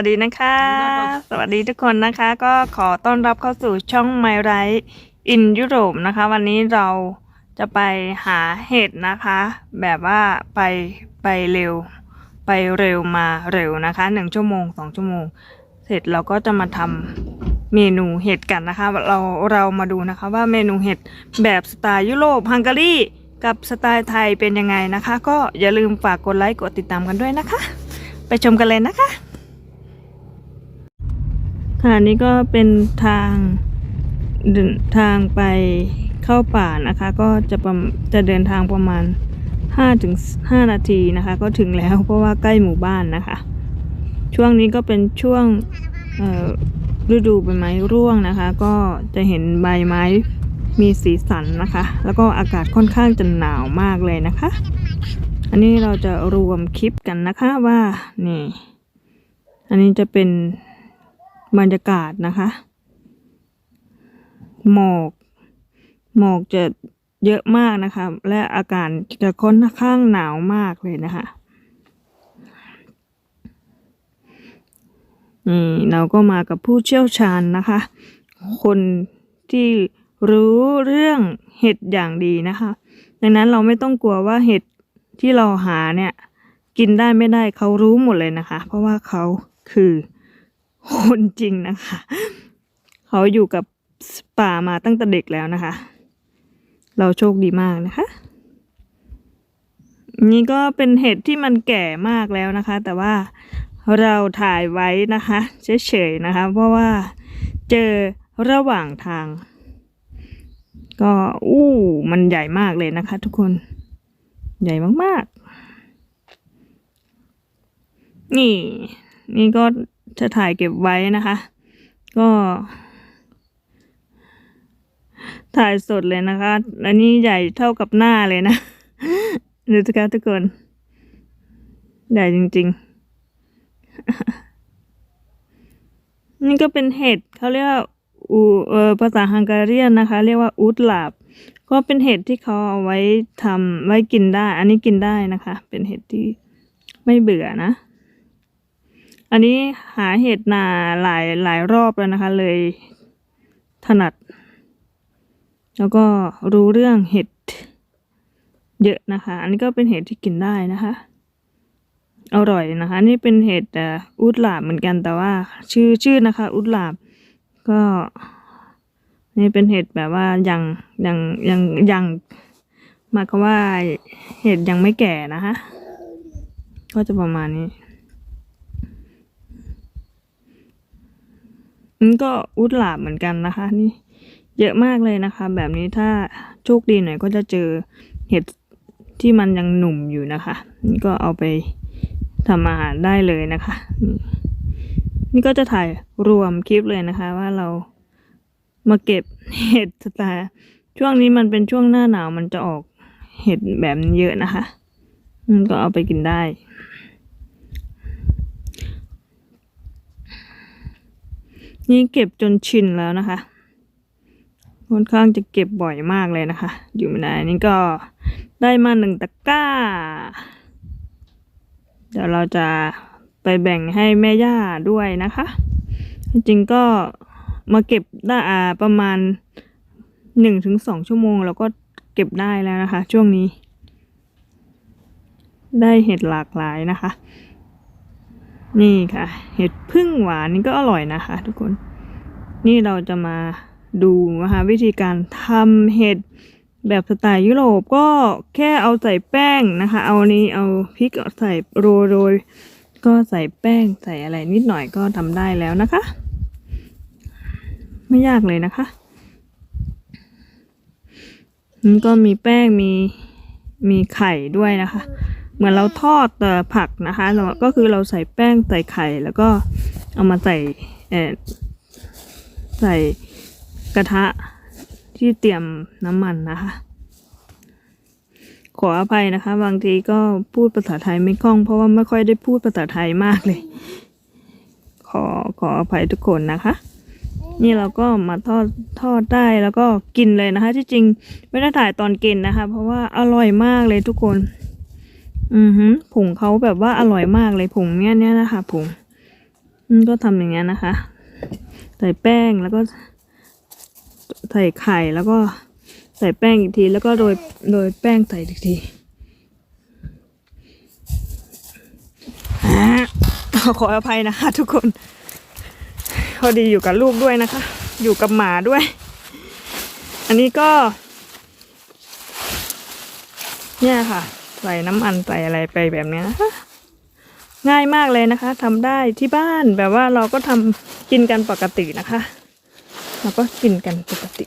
วัสดีนะคะ สวัสดีทุกคนนะคะ ก็ขอต้อนรับเข้าสู่ช่องไมไรอินยุโรปนะคะ วันนี้เราจะไปหาเห็ดนะคะ แบบว่าไปไปเร็ว ไปเร็วมาเร็วนะคะหนึ่งชั่วโมงสองชั่วโมง เสร็จเราก็จะมาทำเมนูเห็ดกันนะคะ เราเรามาดูนะคะว่าเมนูเห็ดแบบสไตล์ยุโรปฮังการีกับสไตล์ไทยเป็นยังไงนะคะ ก็อย่าลืมฝากกดไลค์กดติดตามกันด้วยนะคะ ไปชมกันเลยนะคะ ค่ะนี่ก็เป็นทางเดินทางไปเข้าป่านะคะ ก็จะประจะเดินทางประมาณ5ถึง5นาทีนะคะ ก็ถึงแล้วเพราะว่าใกล้หมู่บ้านนะคะ ช่วงนี้ก็เป็นช่วงฤดูใบไม้ร่วงนะคะ ก็จะเห็นใบไม้มีสีสันนะคะ แล้วก็อากาศค่อนข้างจะหนาวมากเลยนะคะ อันนี้เราจะรวมคลิปกันนะคะว่านี่ อันนี้จะเป็น บรรยากาศนะคะ หมอกหมอกจะเยอะมากนะคะ และอากาศจะค่อนข้างหนาวมากเลยนะคะนี่เราก็มากับผู้เชี่ยวชาญนะคะ คนที่รู้เรื่องเห็ดอย่างดีนะคะ ดังนั้นเราไม่ต้องกลัวว่าเห็ดที่เราหาเนี่ย กินได้ไม่ได้เขารู้หมดเลยนะคะ เพราะว่าเขาคือ คนจริงนะคะ เขาอยู่กับป่ามาตั้งแต่เด็กแล้วนะคะ เราโชคดีมากนะคะ นี่ก็เป็นเห็ดที่มันแก่มากแล้วนะคะ แต่ว่าเราถ่ายไว้นะคะ เฉยๆนะคะ เพราะว่าเจอระหว่างทาง ก็อู้มันใหญ่มากเลยนะคะ ทุกคนใหญ่มากๆ นี่ นี่ก็ จะถ่ายเก็บไว้นะคะ ก็ ถ่ายสดเลยนะคะ อันนี้ใหญ่เท่ากับหน้าเลยนะดูสิคะทุกคน ใหญ่จริง ๆ นี่ก็เป็นเห็ดเขาเรียกว่าอูเออภาษาฮังการีนะคะ เรียกว่าอูดลาบก็เป็นเห็ดที่เขาเอาไว้ทำไว้กินได้ อันนี้กินได้นะคะ เป็นเห็ดที่ไม่เบื่อนะ อันนี้หาเห็ดนาหลายหลายรอบแล้วนะคะ เลยถนัด แล้วก็รู้เรื่องเห็ดเยอะนะคะ อันนี้ก็เป็นเห็ดที่กินได้นะคะ อร่อยนะคะ นี่เป็นเห็ดอุดหลาบเหมือนกันแต่ว่า ชื่อชื่อนะคะ อุดหลาบก็ นี่เป็นเห็ดแบบว่ายังยังยังยังหมายความว่าเห็ดยังไม่แก่นะคะ ก็จะประมาณนี้ นี่ก็อุดหลาบเหมือนกันนะคะ นี่เยอะมากเลยนะคะ แบบนี้ถ้าโชคดีหน่อยก็จะเจอเห็ดที่มันยังหนุ่มอยู่นะคะนี่ก็เอาไปทำอาหารได้เลยนะคะนี่ก็จะถ่ายรวมคลิปเลยนะคะ ว่าเรามาเก็บเห็ดสไตล์ช่วงนี้มันเป็นช่วงหน้าหนาวมันจะออกเห็ดแบบนี้เยอะนะคะ มันก็เอาไปกินได้ นี่เก็บจนชินแล้วนะคะ ค่อนข้างจะเก็บบ่อยมากเลยนะคะ อยู่ไม่ได้นี่ก็ได้มาหนึ่งตะกร้า เดี๋ยวเราจะไปแบ่งให้แม่ย่าด้วยนะคะ จริงๆก็มาเก็บได้อ่าประมาณหนึ่งถึงสองชั่วโมงเราก็เก็บได้แล้วนะคะ ช่วงนี้ ได้เห็ดหลากหลายนะคะ นี่ค่ะ เห็ดพึ่งหวานนี่ก็อร่อยนะคะ ทุกคน นี่เราจะมาดูนะคะวิธีการทำเห็ดแบบสไตล์ยุโรปก็แค่เอาใส่แป้งนะคะ เอานี้เอาพริกใส่โรยโรยก็ใส่แป้งใส่อะไรนิดหน่อยก็ทำได้แล้วนะคะ ไม่ยากเลยนะคะนี่ก็มีแป้งมีมีไข่ด้วยนะคะ เหมือนเราทอดผักนะคะก็คือเราใส่แป้งใส่ไข่แล้วก็เอามาใส่ใส่กระทะที่เตรียมน้ำมันนะคะ ขออภัยนะคะ บางทีก็พูดภาษาไทยไม่คล่อง เพราะว่าไม่ค่อยได้พูดภาษาไทยมากเลย ขอขออภัยทุกคนนะคะ นี่เราก็มาทอดทอดได้แล้วก็กินเลยนะคะ ที่จริงไม่ได้ถ่ายตอนกินนะคะ เพราะว่าอร่อยมากเลยทุกคน อือหือผงเขาแบบว่าอร่อยมากเลยผงเนี้ยเนี้ยนะคะผงก็ทำอย่างเงี้ยนะคะ ใส่แป้งแล้วก็ ใส่ไข่แล้วก็ใส่แป้งอีกที แล้วก็โรยโรยแป้งใส่อีกทีอ่าขออภัยนะคะ ทุกคน พอดีอยู่กับลูกด้วยนะคะ อยู่กับหมาด้วย อันนี้ก็ เนี่ยค่ะ ใส่น้ำมันใส่อะไรไปแบบเนี้ยนะคะง่ายมากเลยนะคะทำได้ที่บ้านแบบว่าเราก็ทำกินกันปกตินะคะ เราก็กินกันปกติ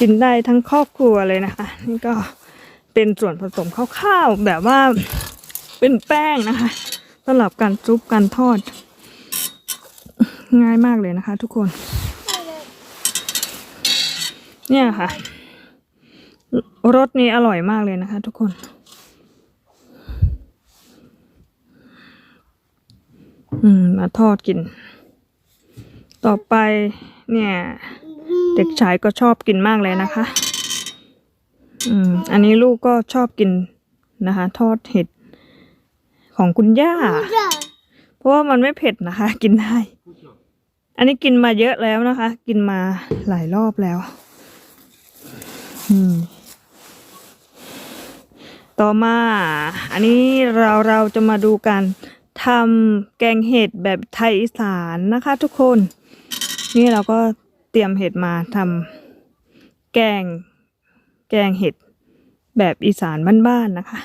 กินได้ทั้งครอบครัวเลยนะคะ นี่ก็เป็นส่วนผสมคร่าวๆแบบว่าเป็นแป้งนะคะสำหรับการจุบการทอด ง่ายมากเลยนะคะ ทุกคน เนี่ยค่ะ รสนี้อร่อยมากเลยนะคะ ทุกคน อืม มาทอดกิน ต่อไปเนี่ย เด็กชายก็ชอบกินมากเลยนะคะ อืม อันนี้ลูกก็ชอบกินนะคะ ทอดเห็ดของคุณย่า เพราะว่ามันไม่เผ็ดนะคะ กินได้ อันนี้กินมาเยอะแล้วนะคะ กินมาหลายรอบแล้ว อืม ต่อมา อันนี้เราเราจะมาดูการทำแกงเห็ดแบบไทยอีสานนะคะ ทุกคน นี่เราก็เตรียมเห็ดมาทำแกงแกงเห็ดแบบอีสานบ้านๆนะคะ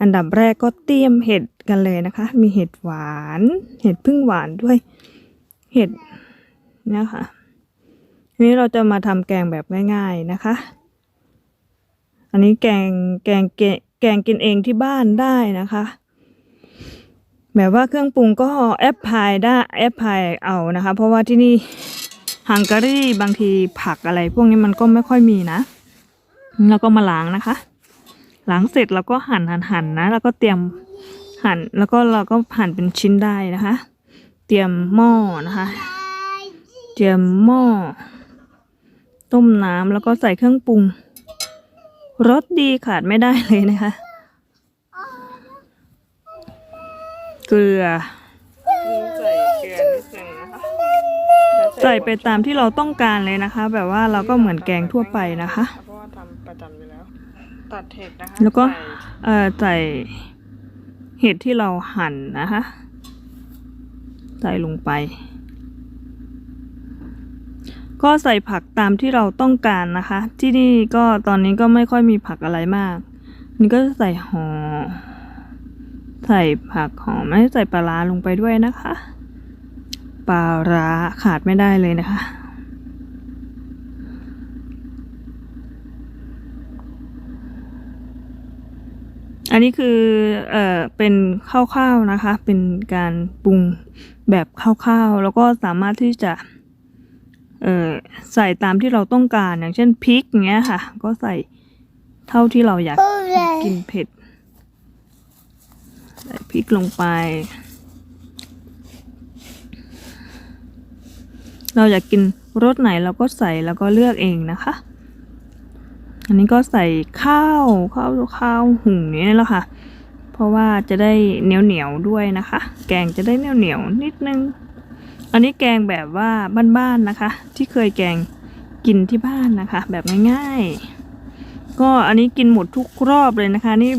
อันดับแรกก็เตรียมเห็ดกันเลยนะคะ มีเห็ดหวาน เห็ดพึ่งหวานด้วย เห็ดเนี่ยค่ะทีนี้เราจะมาทำแกงแบบง่าย ๆนะคะ อันนี้แกงแกงเกแกงกินเองที่บ้านได้นะคะแบบว่าเครื่องปรุงก็แอปพลายได้แอปพลายเอานะคะ เพราะว่าที่นี่ฮังการีบางทีผักอะไรพวกนี้มันก็ไม่ค่อยมีนะ แล้วก็มาล้างนะคะล้างเสร็จเราก็หั่นหั่นหั่นนะ แล้วก็เตรียมหั่นแล้วก็เราก็หั่นเป็นชิ้นได้นะคะ เตรียมหม้อนะคะ เตรียมหม้อ ต้มน้ำแล้วก็ใส่เครื่องปรุง รสดีขาดไม่ได้เลยนะคะ เกลือ ใส่เกลือนิดนึงนะคะใส่ไปตามที่เราต้องการเลยนะคะ แบบว่าเราก็เหมือนแกงทั่วไปนะคะ เพราะว่าทำประจำอยู่แล้ว ตัดเห็ดนะคะแล้วก็ใส่เอ่อใส่เห็ดที่เราหั่นนะคะ ใส่ลงไป ก็ใส่ผักตามที่เราต้องการนะคะ ที่นี่ก็ตอนนี้ก็ไม่ค่อยมีผักอะไรมาก นี่ก็ใส่หอมใส่ผักหอมไม่ใส่ปลาร้าลงไปด้วยนะคะปลาร้าขาดไม่ได้เลยนะคะ อันนี้คือเอ่อเป็นคร่าวๆนะคะ เป็นการปรุงแบบคร่าวๆแล้วก็สามารถที่จะ เอ่อใส่ตามที่เราต้องการอย่างเช่นพริกอย่างเงี้ยค่ะ ก็ใส่เท่าที่เราอยากกินเผ็ด ใส่พริกลงไป เราอยากกินรสไหนเราก็ใส่แล้วก็เลือกเองนะคะ อันนี้ก็ใส่ข้าวข้าวข้าวหุงนี้แหละค่ะ เพราะว่าจะได้เหนียวเหนียวๆด้วยนะคะ แกงจะได้เหนียวเหนียวๆนิดนึง อันนี้แกงแบบว่าบ้านๆนะคะ ที่เคยแกงกินที่บ้านนะคะ แบบง่ายๆ ก็อันนี้กินหมดทุกรอบเลยนะคะ นี่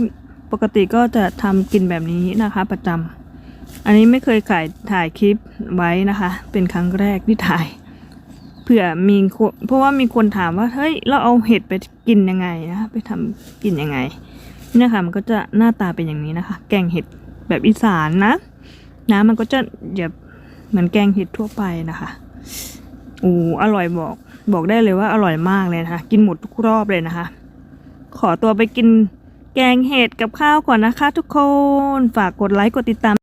ปกติก็จะทำกินแบบนี้นะคะ ประจำอันนี้ไม่เคยขายถ่ายคลิปไว้นะคะ เป็นครั้งแรกที่ถ่ายเผื่อมีคนเพราะว่ามีคนถามว่าเฮ้ยเราเอาเห็ดไปกินยังไงนะไปทำกินยังไงนี่นะคะมันก็จะหน้าตาเป็นอย่างนี้นะคะ แกงเห็ดแบบอีสานนะน้ำมันก็จะแบบ เหมือนแกงเห็ดทั่วไปนะคะอู้อร่อยบอก บอกได้เลยว่าอร่อยมากเลยนะคะ กินหมดทุกรอบเลยนะคะ ขอตัวไปกินแกงเห็ดกับข้าวก่อนนะคะ ทุกคน ฝากกดไลค์กดติดตาม